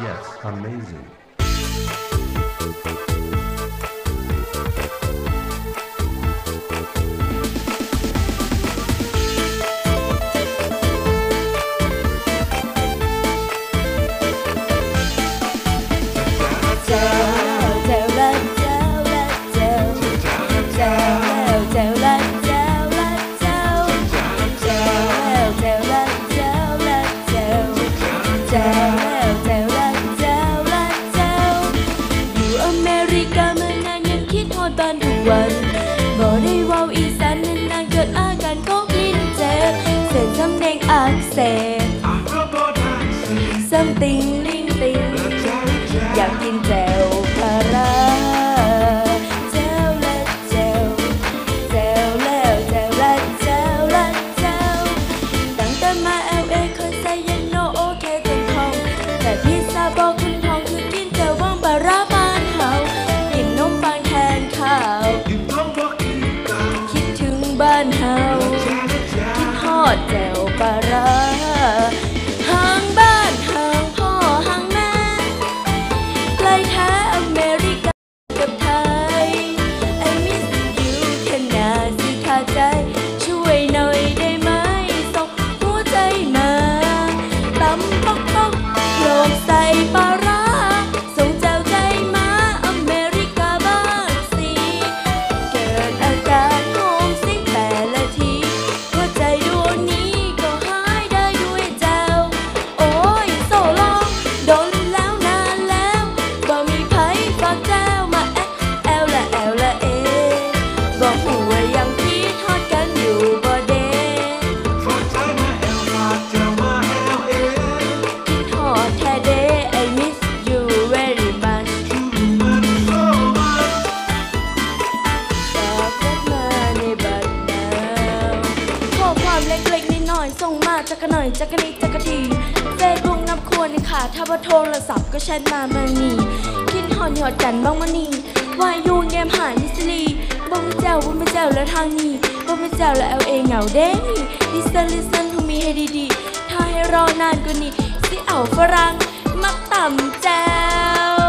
Yes, amazing. บ้านทุกวันบ่ได้เว้าอีสานนานๆเกิดอาการของลิ้นเจ็บเส้นสำแดงอักเสบ something ลิ้นติงอยากกินแจ่ กกะหน่อยจักกะนิดจักกะทีเฟซบุ๊กนับควรในขาถ้าว่าโทรศัพท์ก็แชทมามานี่คิดหอนหยอดกันบ้างมานี่วายูเกมหายมิสลีบ่ไม่เจ้าบ่ไม่เจ้าแล้วทางนี้บ่ไม่เจ้าแล้วเอาเอเหงาเด้นี่ listen listen to me ให้ดีๆถ้าให้รอนานกว่านี้สิเอาฝรั่งมาต่ำแจว